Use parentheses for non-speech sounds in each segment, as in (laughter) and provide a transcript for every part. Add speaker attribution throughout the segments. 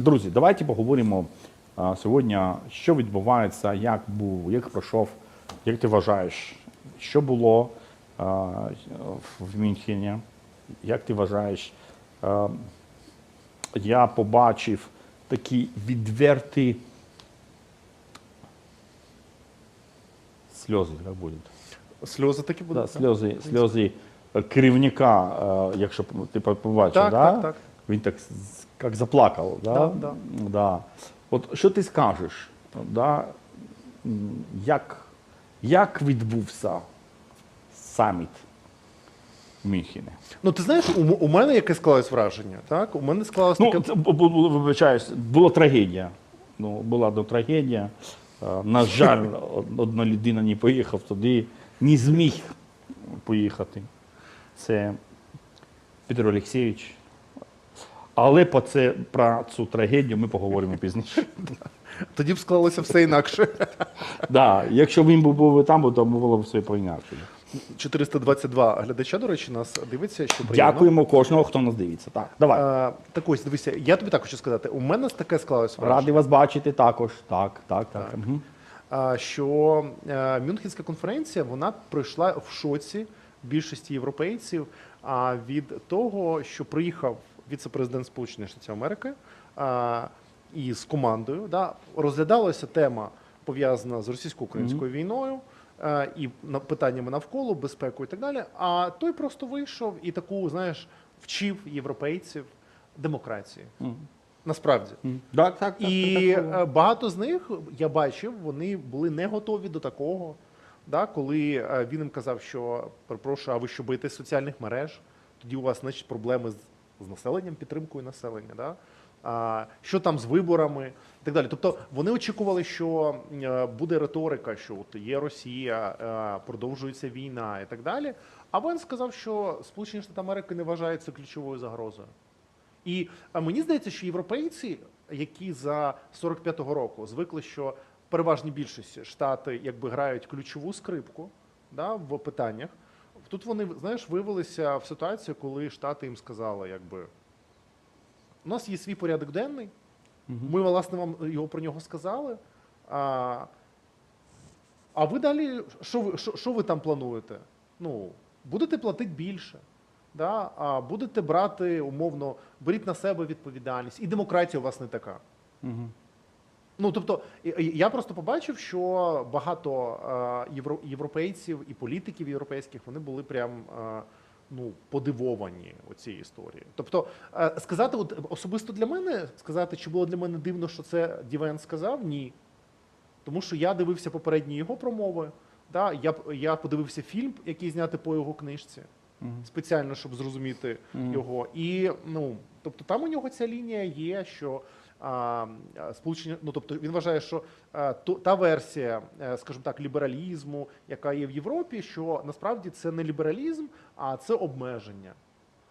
Speaker 1: Друзі, давайте поговоримо а, сьогодні, що відбувається, як був, як пройшов, як ти вважаєш, що було а, в Мюнхені, як ти вважаєш, а, я побачив такі відверті сльози, як буде?
Speaker 2: Сльози такі
Speaker 1: Да,
Speaker 2: будуть.
Speaker 1: сльози, сльози е, керівника, е, якщо ти побачив,
Speaker 2: Так,
Speaker 1: да?
Speaker 2: так, так.
Speaker 1: він так з- як заплакав. Да?
Speaker 2: Да, да.
Speaker 1: Да. От що ти скажеш? Да? Як, як відбувся саміт в Мюнхені?
Speaker 2: Ну ти знаєш, у, у мене яке склалось враження, так? У мене склалось
Speaker 1: Ну,
Speaker 2: таке.
Speaker 1: це бу- бу- вибачаюсь, була трагедія. Ну, була до трагедія. Е, На жаль, (laughs) одна людина не поїхав туди, не зміг поїхати. Це Петро Олексійович. Але по це, про цю трагедію ми поговоримо пізніше. (laughs)
Speaker 2: Тоді б склалося все інакше. (laughs)
Speaker 1: Да, якщо він був, там, то було б все по-інакше.
Speaker 2: 422 глядача, до речі, нас дивиться, що приємно.
Speaker 1: Дякуємо кожного, хто нас дивиться. Так, давай.
Speaker 2: А, так ось, дивися, я тобі так хочу сказати, у мене таке склалось враження.
Speaker 1: Радий вас бачити також. Так, так, так. Мгм.
Speaker 2: а, що е, Мюнхенська конференція вона пройшла в шоці більшості європейців а, від того, що приїхав віце-президент Сполучених Штатів Америки а, і з командою. Да, розглядалася тема пов'язана з російсько-українською війною. е, І на- питаннями навколо безпекою і так далі. А той просто вийшов і таку, знаєш, вчив європейців демократії.
Speaker 1: Мгм.
Speaker 2: Насправді.
Speaker 1: Так, так, так.
Speaker 2: І
Speaker 1: так, так.
Speaker 2: е, багато з них я бачив, вони були не готові до такого. Да, коли е, він їм казав, що перепрошую, а ви що боїтесь соціальних мереж? Тоді у вас значить проблеми з, з населенням, підтримкою населення. Да? Що там з виборами і так далі. Тобто вони очікували, що е, буде риторика, що от є Росія, е, продовжується війна і так далі. А він сказав, що Сполучені Штати Америки не вважають це ключовою загрозою. І мені здається, що європейці, які за 45-го року звикли, що переважній більшості штати якби грають ключову скрипку да, в питаннях. Тут вони, знаєш, вивелися в ситуацію, коли штати їм сказали, якби у нас є свій порядок денний. Ми, власне, вам його про нього сказали. А, а ви далі, що ви, що, що ви там плануєте? Ну, будете платити більше. Да? А будете брати, умовно, беріть на себе відповідальність. І демократія у вас не така.
Speaker 1: Мгм.
Speaker 2: Ну, тобто, я просто побачив, що багато е, європейців і політиків європейських вони були прям е, ну, подивовані цієї історії. Тобто, е, сказати, от особисто для мене, сказати, чи було для мене дивно, що це Дівен сказав, ні. Тому що я дивився попередні його промови. Да? Я, я подивився фільм, який знятий по його книжці,
Speaker 1: Мгм.
Speaker 2: спеціально, щоб зрозуміти
Speaker 1: Мгм.
Speaker 2: його. І ну, тобто там у нього ця лінія є, що сполучення, ну тобто він вважає, що та версія, е, скажімо так, лібералізму, яка є в Європі, що насправді це не лібералізм, а це обмеження.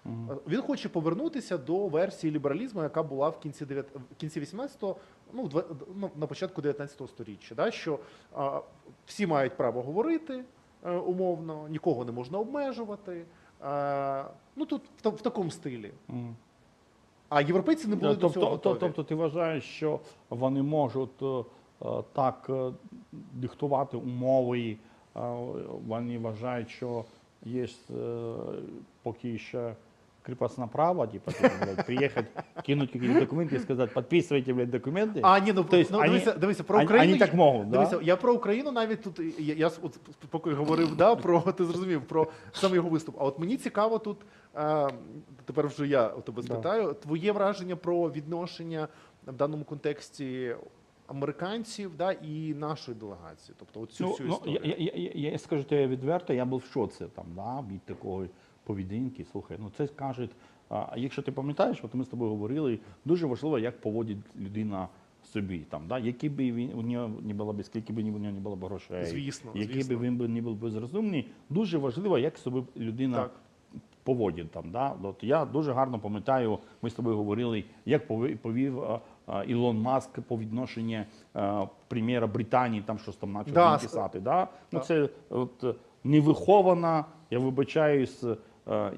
Speaker 2: Е, Він хоче повернутися до версії лібералізму, яка була в кінці 9, в кінці 18-го, ну, ну на початку 19-го сторіччя. Да, що а, всі мають право говорити е, умовно, нікого не можна обмежувати. Е, ну тут в, в такому стилі.
Speaker 1: Мгм.
Speaker 2: А європейці не були
Speaker 1: Да,
Speaker 2: до цього
Speaker 1: тобто,
Speaker 2: готові.
Speaker 1: то- тобто ти вважаєш, що вони можуть е, е, так е, диктувати умови, е, вони вважають, що є е, поки ще крепостное право, типа, типа, блядь, приехать, кинуть какие-то документы и сказать, подписывайте, блядь, документы.
Speaker 2: А, ні, ну,
Speaker 1: То есть
Speaker 2: ну
Speaker 1: они-
Speaker 2: дивися, дивися, про
Speaker 1: они-
Speaker 2: Україну.
Speaker 1: они так можуть, да?
Speaker 2: Дивися, я про Україну навіть тут. Я, я с- от, поки говорив, да, про ти (laughs) зрозумів про сам його виступ. А от мені цікаво тут. Тепер вже я у тебе
Speaker 1: Да.
Speaker 2: спитаю. Твоє враження про відношення в даному контексті американців да, і нашої делегації. Тобто, оцю
Speaker 1: Ну,
Speaker 2: всю
Speaker 1: ну, я, я, я, я скажу тебе відверто, я був в шоці там, да, від такої поведінки. Слухай, ну це кажуть, а, якщо ти пам'ятаєш, от ми з тобою говорили, дуже важливо, як поводить людина собі. Там, да, які б він, у нього не було б, скільки б у нього не було б грошей,
Speaker 2: Звісно,
Speaker 1: який
Speaker 2: звісно.
Speaker 1: би він би не був безрозумний, дуже важливо, як себе людина
Speaker 2: Так.
Speaker 1: Поводить там. Да? От я дуже гарно пам'ятаю, ми з тобою говорили, як повів а, а, Ілон Маск по відношенню прем'єра Британії, там щось там почав
Speaker 2: Да,
Speaker 1: писати. Да? Ну, це от, е, невихована, я вибачаюсь, е,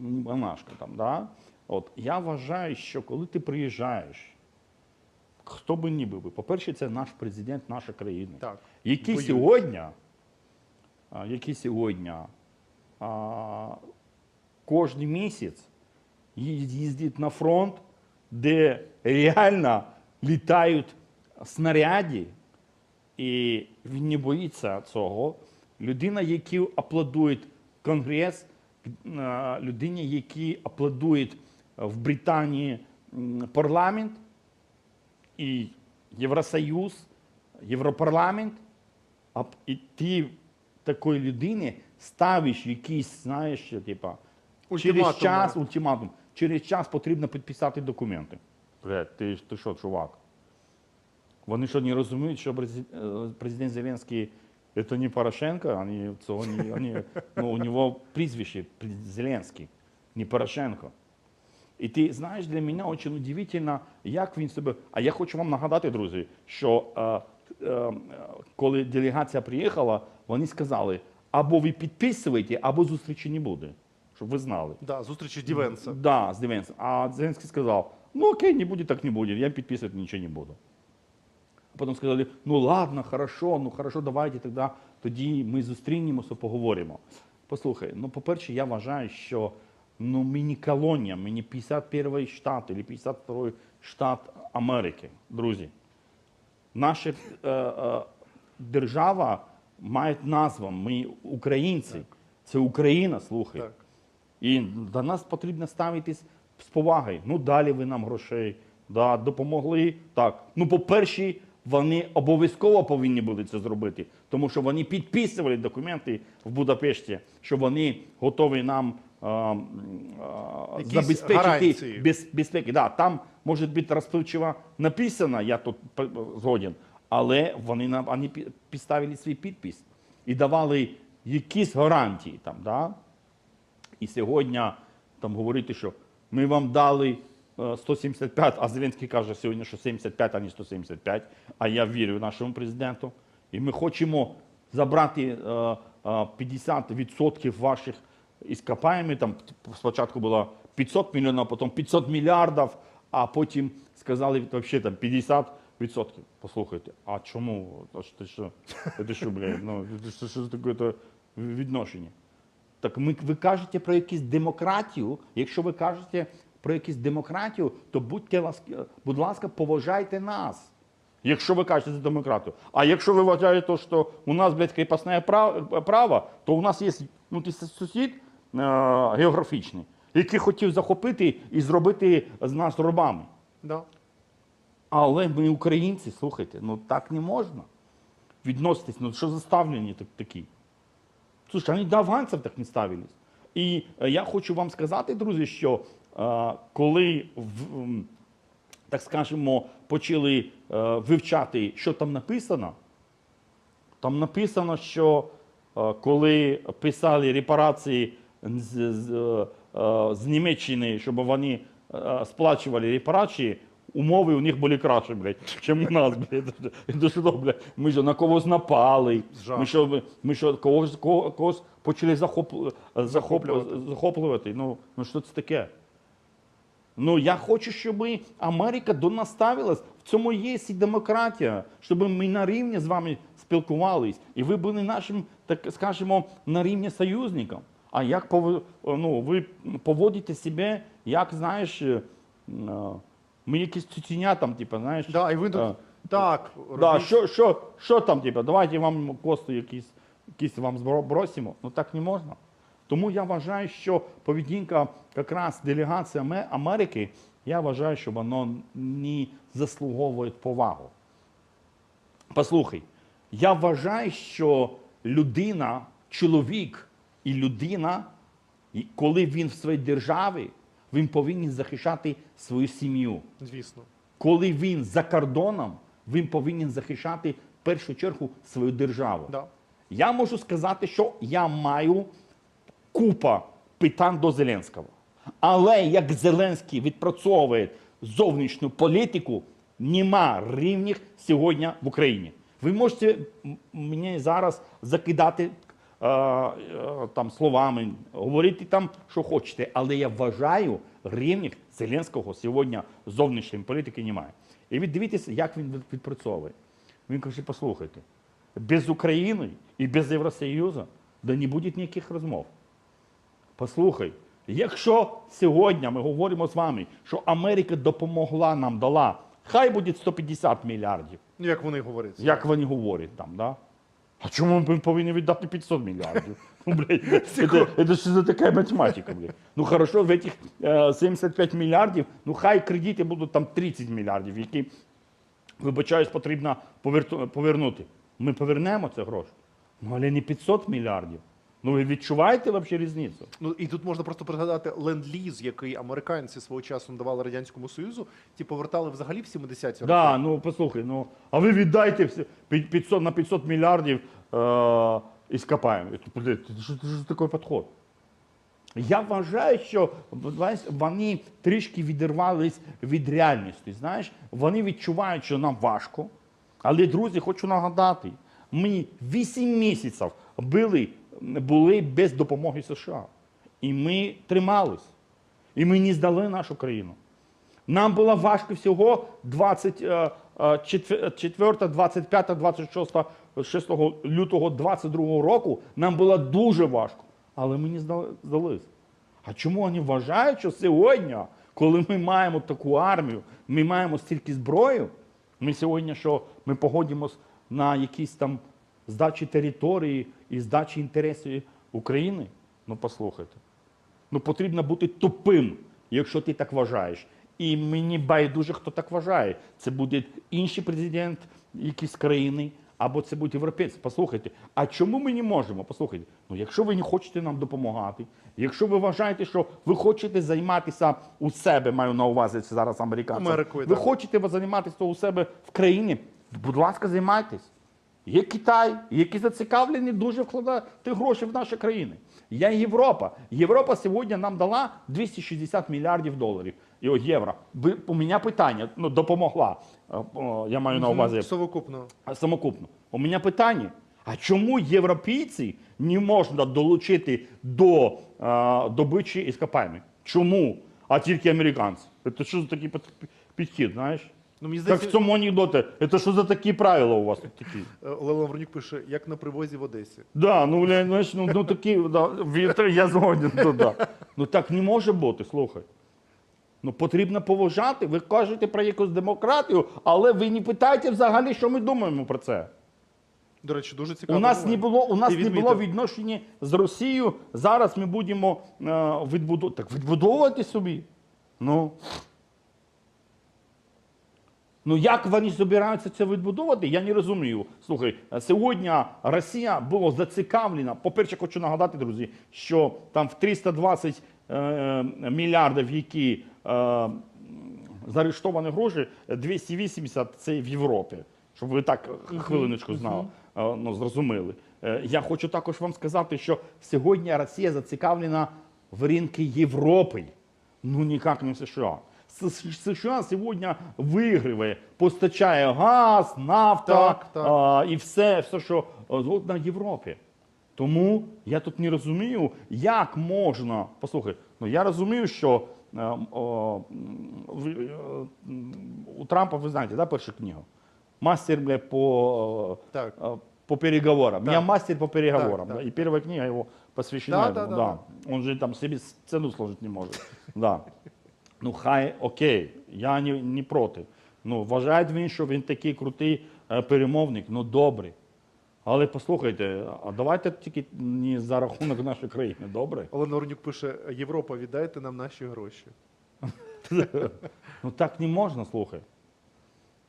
Speaker 1: монашка там. Да? От, я вважаю, що коли ти приїжджаєш хто би ні був. По-перше, це наш президент нашої країни,
Speaker 2: Так.
Speaker 1: який
Speaker 2: Воює.
Speaker 1: сьогодні, який сьогодні а, кожен місяць їздить на фронт, де реально літають снаряди, і він не боїться цього. Людина, яку аплодує Конгрес, е, людині, які аплодують в Британії парламент і Євросоюз, Європарламент, і ти такої людини ставиш якийсь, знаєш, типа, через час, ультиматум, через час потрібно підписати документи. Блядь, ти, ти що, чувак? Вони що не розуміють, що е, президент Зеленський це не Порошенко, вони, це вони, вони, ну, у нього прізвище Зеленський, не Порошенко. І ти знаєш, для мене дуже удивительно, як він себе. А я хочу вам нагадати, друзі, що е, е, коли делегація приїхала, вони сказали, або ви підписуєте, або зустрічі не буде. Щоб ви знали.
Speaker 2: Да, зустрічі Дівенса.
Speaker 1: Да, з Дивенсом. А Зеленський сказав, ну окей, не буде, так не буде, я підписувати нічого не буду. А потім сказали, ну ладно, хорошо, ну хорошо, давайте тоді, тоді ми зустрінемося, поговоримо. Послухай, ну по-перше, я вважаю, що ну, ми не колонія, ми не 51 штат або 52 штат Америки, друзі. Наша е, е, держава має назву, ми українці. Це Україна, слухай.
Speaker 2: Так.
Speaker 1: І до нас потрібно ставитись з повагою. Ну, далі ви нам грошей, да, допомогли. Так. Ну, по-перше, вони обов'язково повинні були це зробити, тому що вони підписували документи в Будапешті, що вони готові нам а, а, забезпечити
Speaker 2: гарантії.
Speaker 1: без, безпеки. Да, там може бути розпливчиво написано, я тут згоден, але вони нам вони підставили свій підпис і давали якісь гарантії там, да? І сьогодні там говорити, що ми вам дали е, 175, а Зеленський каже сьогодні, що 75, а не 175. А я вірю нашому президенту. І ми хочемо забрати е, е, 50% ваших іскопаємих. Там спочатку було 500 мільйонів, потім 500 мільярдів, а потім сказали взагалі там 50%. Послухайте, а чому? Ти що, ти що, блядь, ну, це що таке відношення? Так ми, ви кажете про якусь демократію. Якщо ви кажете про якусь демократію, то будьте ласка, будь ласка, поважайте нас. Якщо ви кажете за демократію. А якщо ви вважаєте, що у нас, блядь, кріпосне право, то у нас є ну, сусід е, географічний, який хотів захопити і зробити з нас рабами.
Speaker 2: Да.
Speaker 1: Але ми українці, слухайте, ну так не можна. Відноситись, ну що за ставлення так, такі? Слушай, вони до афганців так не ставились. І е, я хочу вам сказати, друзі, що е, коли, так скажемо, почали е, вивчати, що там написано, там написано, що коли писали репарації з, з, з Німеччини, щоб вони сплачували репарації, умови у них були кращі, блядь, ніж у нас, блядь. Блядь, Ми що на когось напали, ми що, ми- ми що когось, кого- когось почали захоп, захоплювати.
Speaker 2: Захоплювати.
Speaker 1: захоплювати. Ну, ну що це таке? Ну, я хочу, щоб Америка до нас ставилась. В цьому є і демократія, щоб ми на рівні з вами спілкувались, і ви були нашим, так скажемо, на рівні союзником. А як пов- ну, ви поводите себе, як знаєш, е, е, ми якісь цуценя там, типу, знаєш.
Speaker 2: Да, і ви тут
Speaker 1: е,
Speaker 2: так,
Speaker 1: Да,
Speaker 2: робіть.
Speaker 1: що, що, що там, типу, давайте вам кости якісь, якісь вам збро- бросимо. Ну так не можна. Тому я вважаю, що поведінка якраз делегації Аме- Америки, я вважаю, що воно не заслуговує повагу. Послухай, я вважаю, що людина, чоловік і людина, і коли він в своїй державі, він повинен захищати свою сім'ю.
Speaker 2: Звісно.
Speaker 1: Коли він за кордоном, він повинен захищати в першу чергу свою державу.
Speaker 2: Да.
Speaker 1: Я можу сказати, що я маю купа питань до Зеленського. Але як Зеленський відпрацьовує зовнішню політику, нема рівних сьогодні в Україні. Ви можете мені зараз закидати там словами, говорити там, що хочете, але я вважаю, рівних Зеленського сьогодні зовнішньої політики немає. І ви дивіться, як він відпрацьовує. Він каже, послухайте, без України і без Євросоюзу да не буде ніяких розмов. Послухай, якщо сьогодні ми говоримо з вами, що Америка допомогла нам, дала, хай буде 150 мільярдів,
Speaker 2: Ну, як вони говорять.
Speaker 1: як вони говорять там, да? А чому ми повинні віддати 500 мільярдів? Ну, (laughs) блядь, это, это що за така математика, блядь? Ну хорошо, в этих е, 75 мільярдів, ну хай кредити будуть там 30 мільярдів, які, вибачаюсь, потрібно поверту- повернути. Ми повернемо це гроші. Ну, але не 500 мільярдів. Ну ви відчуваєте взагалі різницю?
Speaker 2: Ну і тут можна просто пригадати ленд-ліз, який американці свого часу надавали радянському союзу, ті повертали взагалі в 70-ті роки.
Speaker 1: Да, ну послухай, ну а ви віддайте всі- пі- 500 на 500 мільярдів е, іскопаємо. Це що це ж такий підход? Я вважаю, що знаєш, вони трішки відірвались від реальності. Знаєш, вони відчувають, що нам важко. Але, друзі, хочу нагадати, ми 8 місяців були, були без допомоги США. І ми тримались. І ми не здали нашу країну. Нам було важко всього е, 24, 25, 26 6 лютого 22 року. Нам було дуже важко. Але ми не здали- здались. А чому вони вважають, що сьогодні, коли ми маємо таку армію, ми маємо стільки зброї, ми сьогодні що ми погодимось на якісь там здачі території і здачі інтересів України? Ну послухайте. Ну потрібно бути тупим, якщо ти так вважаєш. І мені байдуже, хто так вважає. Це буде інший президент якоїсь країни, або це буде європейець. Послухайте, а чому ми не можемо? Послухайте, ну якщо ви не хочете нам допомагати, якщо ви вважаєте, що ви хочете займатися у себе, маю на увазі це зараз американцям,
Speaker 2: Америкою,
Speaker 1: ви
Speaker 2: так.
Speaker 1: хочете займатися у себе в країні, будь ласка, займайтесь. Є Китай, які зацікавлені дуже вкладати гроші в наші країни. Є Європа. Європа сьогодні нам дала 260 мільярдів доларів і євро. У мене питання, ну допомогла. Е, Я маю на увазі
Speaker 2: Совокупно.
Speaker 1: самокупно. У мене питання: а чому європейці не можна долучити до е, добичі іскопаємих? Чому? А тільки американці? Це що за такий підхід, знаєш?
Speaker 2: Ну, мені
Speaker 1: Так в цьому анекдоті, це що за такі правила у вас тут такі?
Speaker 2: е, Олег Лавронюк пише, як на привозі в Одесі.
Speaker 1: Да, ну бля, знаєш, ну, ну такі, да, вітер, я згоден туди. Ну так не може бути, слухай. Ну потрібно поважати. Ви кажете про якусь демократію, але ви не питаєте взагалі, що ми думаємо про це.
Speaker 2: До речі, дуже цікаво.
Speaker 1: У нас не було, у нас
Speaker 2: Ти
Speaker 1: не було
Speaker 2: відмітив.
Speaker 1: відношення з Росією. Зараз ми будемо е, відбудовувати. Так відбудовувати собі. Ну. Ну як вони збираються це відбудовувати, я не розумію. Слухай, е, сьогодні Росія була зацікавлена. По-перше, хочу нагадати, друзі, що там в 320 е, мільярдів, які е, заарештовані гроші, 280 це в Європі. Щоб ви так е, хвилиночку знали, е, ну, зрозуміли. Е, Я хочу також вам сказати, що сьогодні Росія зацікавлена в ринку Європи, ну ніяк не в США. США сьогодні виграє, постачає газ, нафта
Speaker 2: Так, так.
Speaker 1: А, і все, все, що е, згодна Європі. Тому я тут не розумію, як можна. Послухай, ну я розумію, що е, о, е, у Трампа, ви знаєте, да, першу книгу? Мастер бля, по,
Speaker 2: Так.
Speaker 1: по переговорам.
Speaker 2: Так.
Speaker 1: Я мастер по переговорам.
Speaker 2: Так,
Speaker 1: да. И первая книга его посвящена
Speaker 2: Да, да,
Speaker 1: Да,
Speaker 2: да,
Speaker 1: Он же там себе цену сложить не может. Да. (laughs) Ну, хай окей, я не, не проти. Ну, вважає він, що він такий крутий е, перемовник, ну добре. Але послухайте, а давайте тільки не за рахунок нашої країни, добре?
Speaker 2: Олег Лавронюк пише, Європа, віддайте нам наші гроші. (laughs)
Speaker 1: Ну так не можна, слухай.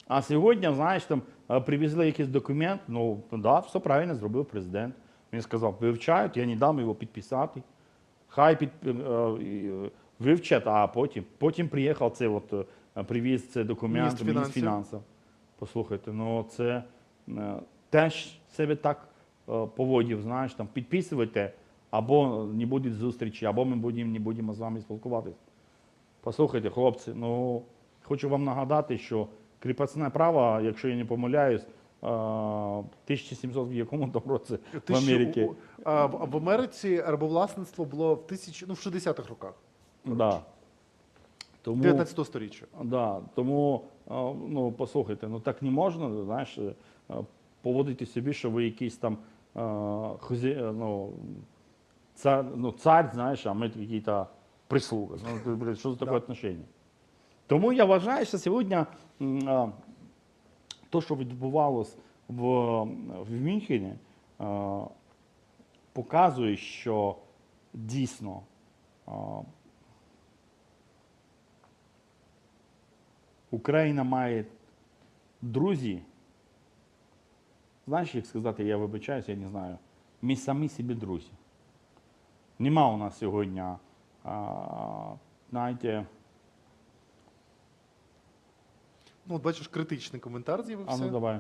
Speaker 1: А сьогодні, знаєш, там е, привезли якийсь документ, ну да, все правильно зробив президент. Він сказав, вивчають, я не дам його підписати. Хай під, е, вивчать, а потім, потім приїхав цей от, е, привіз цей документ,
Speaker 2: Міністр фінансів.
Speaker 1: фінансів. Послухайте, ну це е, теж себе так е, поводів, знаєш, там підписуйте, або не буде зустрічі, або ми будемо, не будемо з вами спілкуватися. Послухайте, хлопці, ну хочу вам нагадати, що кріпосне право, якщо я не помиляюсь, е, 1700 в якому там році в Америці.
Speaker 2: в Америці рабовласництво було в тисяч, ну, в 60-х роках.
Speaker 1: Да. Тому
Speaker 2: 19 сторіччя.
Speaker 1: Да, тому ну, послухайте, ну так не можна, знаєш, е, поводити собі, що ви якийсь там а, хозя... ну, цар, ну, цар, знаєш, а ми якісь прислуга. Ну, що за таке
Speaker 2: Да.
Speaker 1: отношення? Тому я вважаю, що сьогодні то, що відбувалося в, в Мюнхені, показує, що дійсно Україна має друзі. Знаєш, як сказати, я вибачаюся, я не знаю. Ми самі собі друзі. Нема у нас сьогодні, а, знаєте,
Speaker 2: Ну, от бачиш, критичний коментар
Speaker 1: а
Speaker 2: з'явився.
Speaker 1: ну давай.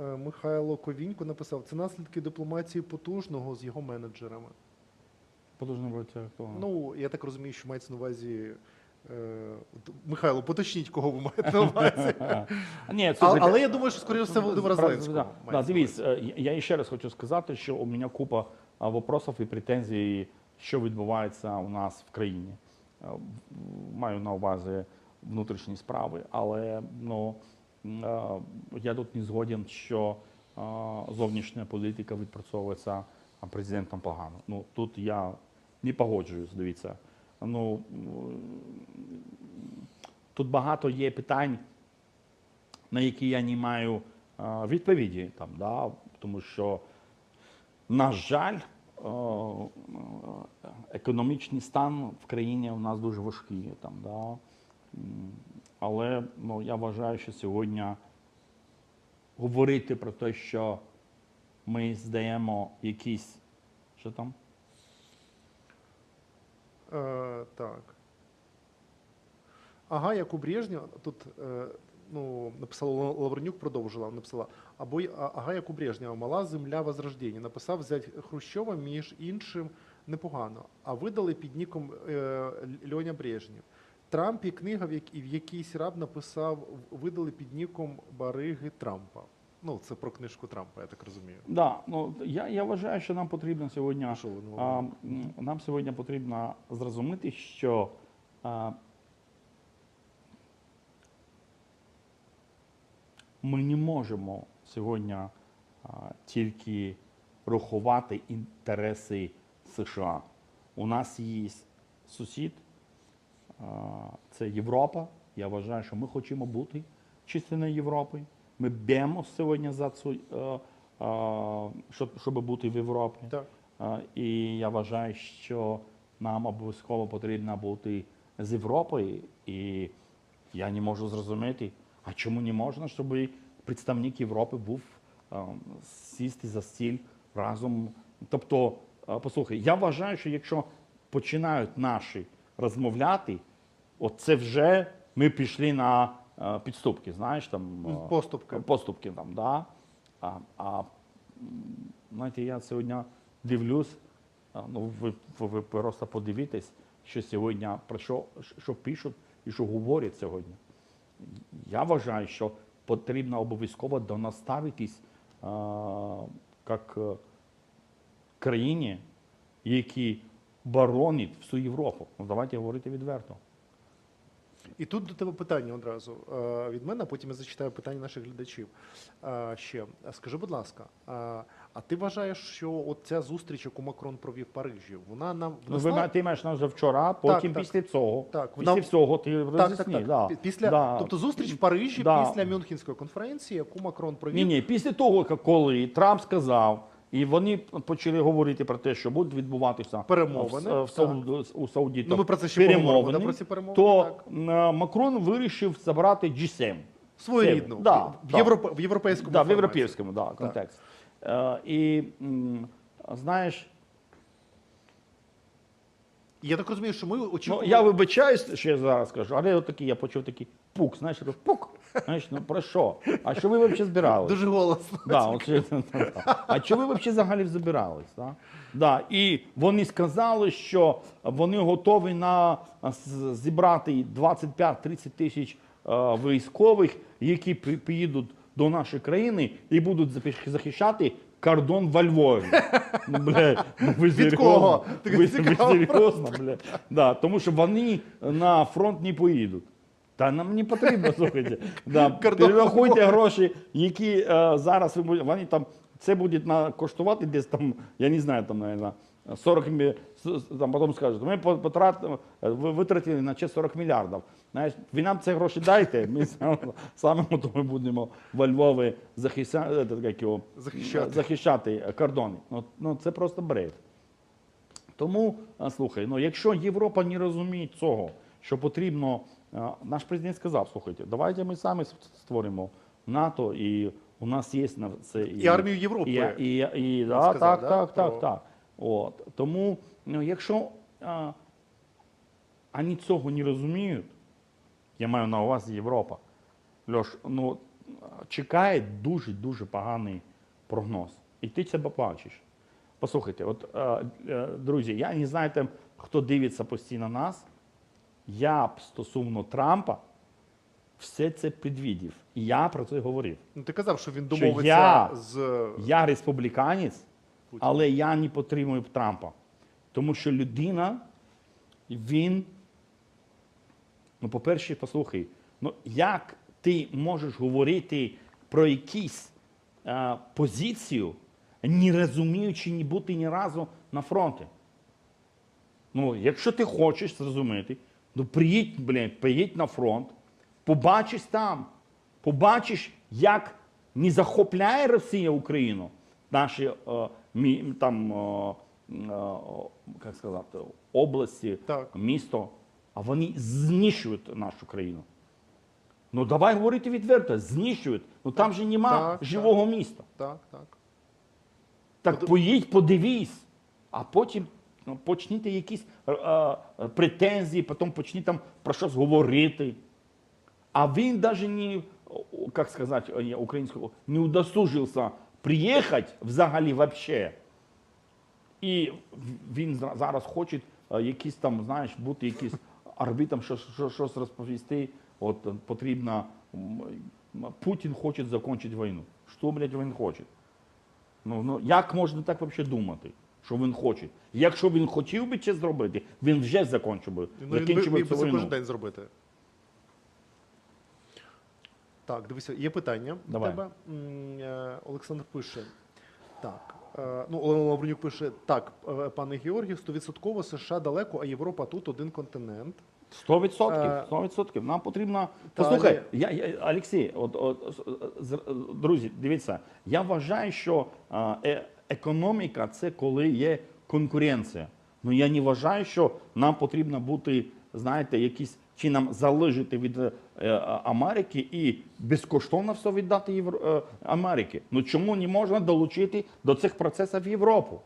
Speaker 2: Е, Михайло Ковінько написав: це наслідки дипломатії потужного з його менеджерами.
Speaker 1: Подожди, бо це хто?
Speaker 2: Ну, я так розумію, що мається на увазі. Е, Михайло, поточніть, кого ви маєте на увазі. (laughs)
Speaker 1: Ні,
Speaker 2: А, але я думаю, що скоріше все Володимира
Speaker 1: Про-
Speaker 2: Зеленського.
Speaker 1: Да, дивись, е, я ще раз хочу сказати, що у мене купа а, вопросів і претензій, що відбувається у нас в країні. Е, в- Маю на увазі внутрішні справи, але ну, м, е, я тут не згоден, що е, зовнішня політика відпрацьовується а, президентом погано. Ну, тут я не погоджуюсь, дивіться. Ну, тут багато є питань, на які я не маю відповіді, там, да, тому що, на жаль, економічний стан в країні у нас дуже важкий. Там, да. Але ну, я вважаю, що сьогодні говорити про те, що ми здаємо якісь. Що там?
Speaker 2: Е, так. Ага, як у Брежнєва, тут е, ну, написала Ла- Лавренюк, продовжила, написала, або ага, як у Брежнєва, мала земля Возрождення. Написав взять Хрущова, між іншим, непогано. А видали під ніком е, Льоня Брежнєв. Трамп і книга, в, як, і в якийсь раб написав, видали під ніком Бариги Трампа. Ну, це про книжку Трампа, я так розумію.
Speaker 1: Да, ну, я, я вважаю, що нам потрібно сьогодні.
Speaker 2: А що ви, ну,
Speaker 1: А, нам сьогодні потрібно зрозуміти, що а, ми не можемо сьогодні а, тільки рахувати інтереси США. У нас є сусід, а, це Європа. Я вважаю, що ми хочемо бути частиною Європи. Ми б'ємо сьогодні за цю, е, е, щоб, щоб бути в Європі.
Speaker 2: Так.
Speaker 1: Е, І я вважаю, що нам обов'язково потрібно бути з Європою. І я не можу зрозуміти, а чому не можна, щоб представник Європи був сісти за стіль разом. Тобто, послухай, я вважаю, що якщо починають наші розмовляти, от це вже ми пішли на підступки, знаєш там. е,
Speaker 2: Поступки.
Speaker 1: Поступки там, да. А, а знаєте, я сьогодні дивлюсь, ну ви, ви, ви просто подивитесь, що сьогодні про що, що пишуть і що говорять сьогодні. Я вважаю, що потрібно обов'язково до нас ставитись як е, країні, які боронять всю Європу. Ну, давайте говорити відверто.
Speaker 2: І тут до тебе питання одразу е, від мене, а потім я зачитаю питання наших глядачів. Е, Ще скажи, будь ласка, е, а ти вважаєш, що от ця зустріч, яку Макрон провів в Парижі, вона нам
Speaker 1: Ну, ви, ти маєш на вже вчора, потім
Speaker 2: так.
Speaker 1: після цього.
Speaker 2: Так,
Speaker 1: після
Speaker 2: вона-
Speaker 1: всього ти
Speaker 2: так, так, так.
Speaker 1: Да.
Speaker 2: Після,
Speaker 1: да.
Speaker 2: тобто зустріч в Парижі
Speaker 1: Да.
Speaker 2: після Мюнхенської конференції, яку Макрон провів.
Speaker 1: Ні, ні, після того, коли Трамп сказав, і вони почали говорити про те, що будуть відбуватися
Speaker 2: Перемовини,
Speaker 1: в, в, Сауд- у Саудітах
Speaker 2: Ну, ми про це ще да, про ці перемовини,
Speaker 1: то
Speaker 2: так.
Speaker 1: Макрон вирішив забрати G7.
Speaker 2: Своєрідну,
Speaker 1: да,
Speaker 2: в,
Speaker 1: да.
Speaker 2: Європе- в європейському
Speaker 1: Да, в європейському да, контексті. Е, і знаєш,
Speaker 2: Я так розумію, що ми
Speaker 1: Ну,
Speaker 2: очікуємо...
Speaker 1: я вибачаюсь, що я зараз скажу, але от такий, я почув такий пук, знаєш, пук. Знаєш, ну про що? А що ви взагалі збирали?
Speaker 2: Дуже голосно.
Speaker 1: Да, от, а що ви взагалі взагалі збирались? Да? Да, і вони сказали, що вони готові на з- зібрати 25-30 тисяч е, військових, які при- приїдуть до нашої країни і будуть запі- захищати кордон во Львові. Ну, бля, ну ви
Speaker 2: Від
Speaker 1: серйозно?
Speaker 2: кого? Так
Speaker 1: Ви, ви
Speaker 2: цікаво
Speaker 1: серйозно, бля? Да, тому що вони на фронт не поїдуть. Та нам не потрібно, слухайте. (laughs) Да, перерахуйте гроші, які е, зараз ви будете, вони там, це буде на, коштувати десь там, я не знаю, там, наверное, 40 мі- там потім скажуть, ми потратили, е, ви витратили на ще 40 мільярдів. Знаєш, ви нам ці гроші дайте, ми (laughs) саме, саме то ми будемо во Львові захищати, як його,
Speaker 2: Захищати.
Speaker 1: захищати кордони. Ну, ну, це просто бред. Тому, слухай, ну якщо Європа не розуміє цього, що потрібно, наш президент сказав, слухайте, давайте ми самі створимо НАТО, і у нас є на це
Speaker 2: І армію Європи.
Speaker 1: І, і, і, да,
Speaker 2: сказав,
Speaker 1: так,
Speaker 2: да,
Speaker 1: так,
Speaker 2: про-
Speaker 1: так, так. От. Тому, ну, якщо а, вони цього не розуміють, я маю на увазі Європа, Льош, ну, чекає дуже-дуже поганий прогноз. І ти це побачиш. Послухайте, от, е, е, друзі, я не знаю, хто дивиться постійно нас. Я б стосовно Трампа все це предвідів. І я про це говорив.
Speaker 2: Ну, ти казав, що він
Speaker 1: Що
Speaker 2: домовиться
Speaker 1: я-
Speaker 2: з
Speaker 1: Я республіканець,
Speaker 2: Путін.
Speaker 1: але я не підтримую Трампа. Тому що людина, він. Ну, по-перше, послухай, ну як ти можеш говорити про якусь е, позицію, не розуміючи не бути ні разу на фронті? Ну, якщо ти хочеш зрозуміти, ну приїдь, блядь, приїдь на фронт, побачиш там, побачиш, як не захопляє Росія Україну, наші е, там, е, е, як сказати, області,
Speaker 2: Так.
Speaker 1: місто, а вони знищують нашу країну. Ну давай говорити відверто, знищують. Ну там же нема
Speaker 2: Так,
Speaker 1: живого міста.
Speaker 2: так, так.
Speaker 1: Так поїдь, подивись, а потім ну, почніть якісь е, е, претензії, потім почніть там про щось говорити. А він навіть не, як сказати українською, не удосужився приїхати взагалі вообще. І він зараз хоче е, якісь там, знаєш, бути якийсь арбітром, (laughs) щось, щось, розповісти. От е, потрібно. Путін хоче закінчити війну. Що, блядь, він хоче? Ну, ну як можна так взагалі думати, що він хоче? Якщо він хотів би це зробити, він вже закінчив би,
Speaker 2: Ну, він
Speaker 1: закінчив би цю
Speaker 2: це
Speaker 1: війну.
Speaker 2: кожен день зробити. Так, дивися, є питання до
Speaker 1: Давай.
Speaker 2: тебе. М, е, Олександр пише. Так. е, Ну, Олена Лавренюк пише: так, е, пане Георгію, 100% США далеко, а Європа тут один континент.
Speaker 1: Сто відсотків,
Speaker 2: Е,
Speaker 1: сто відсотків. Нам потрібно.
Speaker 2: та,
Speaker 1: Послухай, я, я, Олексій, от, от, з- друзі, дивіться, я вважаю, що е, економіка це коли є конкуренція. Ну я не вважаю, що нам потрібно бути, знаєте, якісь чи нам залежати від е, Америки і безкоштовно все віддати Євро, е, Америки. Ну чому не можна долучити до цих процесів Європу?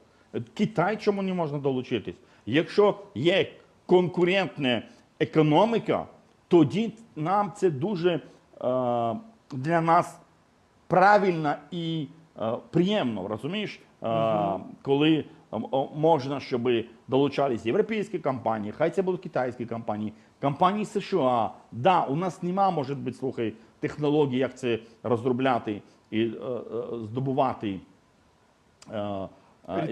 Speaker 1: Китай чому не можна долучитись? Якщо є конкурентна економіка, тоді нам це дуже е, для нас правильно і е, приємно, розумієш? Е, Коли можна, щоб долучались європейські компанії, хай це будуть китайські компанії, компанії США. Да, у нас нема, може бути, слухай, технологій, як це розробляти і е, е, здобувати е, е,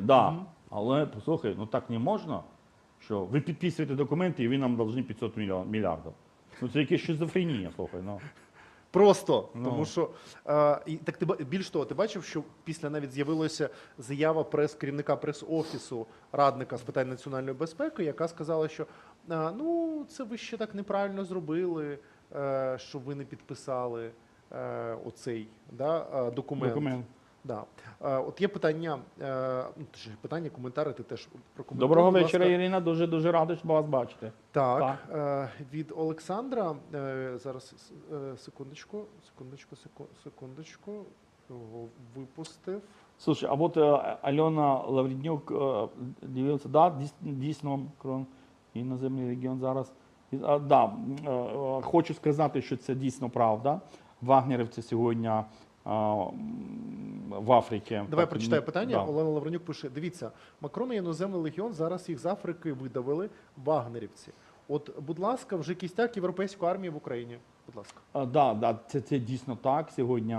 Speaker 1: Да. Але послухай, ну так не можна, що ви підписуєте документи, і ви нам повинні 500 мільярдів. Ну це якась шизофренія, слухай. Ну.
Speaker 2: Просто
Speaker 1: Ну.
Speaker 2: тому, що а, і так ти більш того, ти бачив, що після навіть з'явилася заява прес керівника прес-офісу радника з питань національної безпеки, яка сказала, що а, ну це ви ще так неправильно зробили, а, що ви не підписали а, оцей да, а, документ.
Speaker 1: Документ.
Speaker 2: Да. Е, от є питання, е, ну, питання, коментари. Ти теж прокоментуй.
Speaker 1: Доброго вечора. Ірина. Дуже дуже радий вас бачити.
Speaker 2: Так, Е, від Олександра. Зараз секундочку, секундочку, секу- секундочку. Його випустив.
Speaker 1: Слушай, а вот э, Альона Лавріднюк дивився, да, дійс- дійсно крон іноземний регіон зараз. Да, хочу сказати, що це дійсно правда. Вагнерівці сьогодні в Африці.
Speaker 2: Давай
Speaker 1: Так,
Speaker 2: прочитаю питання.
Speaker 1: да.
Speaker 2: Олена Лавренюк пише: дивіться, Макрон і іноземний легіон зараз їх з Африки видавили вагнерівці. От, будь ласка, вже кістяк європейської армії в Україні. Будь ласка.
Speaker 1: А, да, да, це, це дійсно так. Сьогодні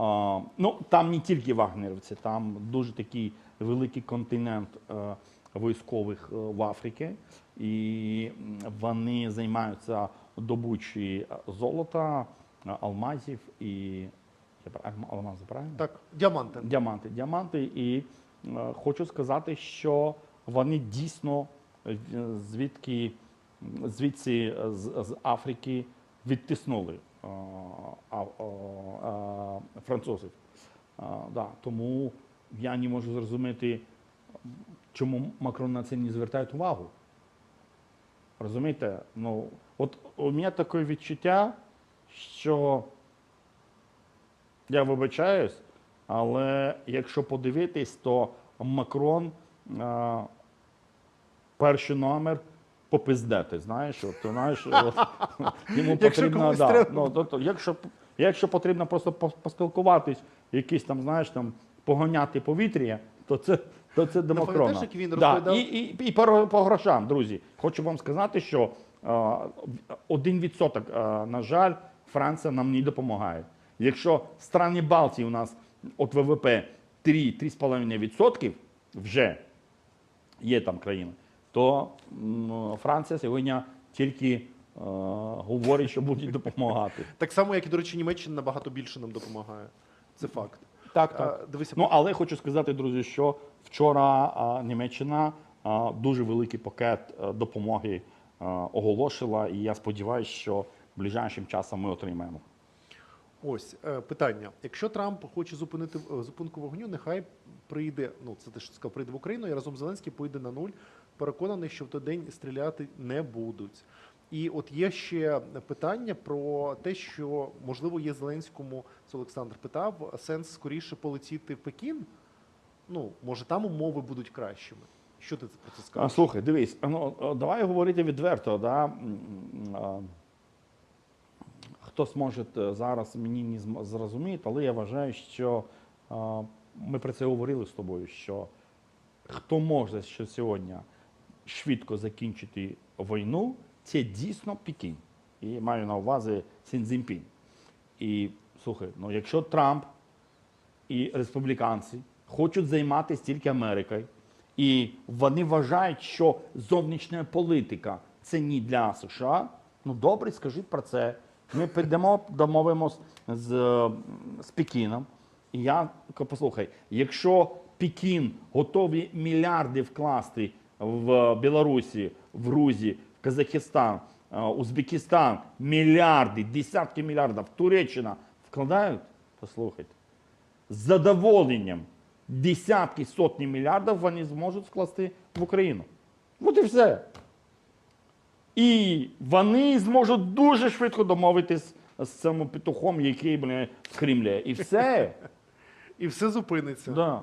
Speaker 1: А, ну, там не тільки вагнерівці, там дуже такий великий континент е, військових е, в Африці, і вони займаються добучі золота, е, алмазів і я алмази, правильно?
Speaker 2: Так, діаманти.
Speaker 1: Діаманти, діаманти. І е, хочу сказати, що вони дійсно е, звідки звідси е, з, з Африки відтиснули е, а, а, французів. Е, да, тому я не можу зрозуміти, чому Макрон на це не звертає увагу. Розумієте? Ну, от у мене таке відчуття, що я вибачаюсь, але якщо подивитись, то Макрон а, перший номер попиздети, знаєш, от, знаєш, (laughs) от, йому потрібно,
Speaker 2: комусь
Speaker 1: да, ну, то, то, якщо, якщо потрібно просто пос- поспілкуватись, якісь там, знаєш, там, поганяти повітря, то це, то це до
Speaker 2: Ну,
Speaker 1: Макрона.
Speaker 2: як він
Speaker 1: да, і, і, і по, по грошам, друзі. Хочу вам сказати, що один відсоток, на жаль, Франція нам не допомагає. Якщо в страні Балтії у нас от ВВП 3-3,5% вже є там країни, то Франція сьогодні тільки е, говорить, що буде допомагати. (laughs)
Speaker 2: Так само, як і, до речі, Німеччина набагато більше нам допомагає. Це факт.
Speaker 1: Так, так.
Speaker 2: Дивися,
Speaker 1: Ну, але хочу сказати, друзі, що вчора а, Німеччина а, дуже великий пакет а, допомоги а, оголошила, і я сподіваюся, що ближайшим часом ми отримаємо.
Speaker 2: Ось е, питання. Якщо Трамп хоче зупинити е, зупинку вогню, нехай прийде. Ну це ти ж сказав, прийде в Україну і разом з Зеленським поїде на нуль. Переконаний, що в той день стріляти не будуть. І от є ще питання про те, що можливо є Зеленському, це Олександр питав, сенс скоріше полетіти в Пекін. Ну, може, там умови будуть кращими. Що ти про це
Speaker 1: А, слухай, дивись, ну, давай говорити відверто. Да? Хтось може е, зараз мені не зрозуміти, але я вважаю, що ми про це говорили з тобою, що хто може ще сьогодні швидко закінчити війну, це дійсно Пекін. І маю на увазі Цзіньпін. І слухай, ну якщо Трамп і республіканці хочуть займатися тільки Америкою, і вони вважають, що зовнішня політика це не для США. Ну добре, скажіть про це. Ми підемо, домовимось з, з Пекіном. І я послухай, якщо Пекін готовий мільярди вкласти в Білорусі, в Грузії, в Казахстан, е, Узбекистан, мільярди, десятки мільярдів, Туреччина вкладають, послухайте з задоволенням десятки, сотні мільярдів вони зможуть скласти в Україну. От і все. І вони зможуть дуже швидко домовитись з цим петухом, який бля, скрімляє. І все. (laughs)
Speaker 2: І все зупиниться.
Speaker 1: да.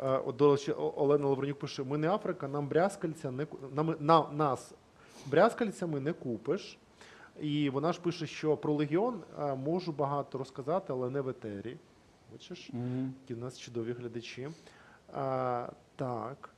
Speaker 2: Е, От, до речі, О- Олена Лавренюк пише: ми не Африка, нам брязкальця не ку- нам, на, нас брязкальцями не купиш. І вона ж пише, що про легіон е, можу багато розказати, але не в етері. Бачиш, які в нас чудові глядачі. А, так.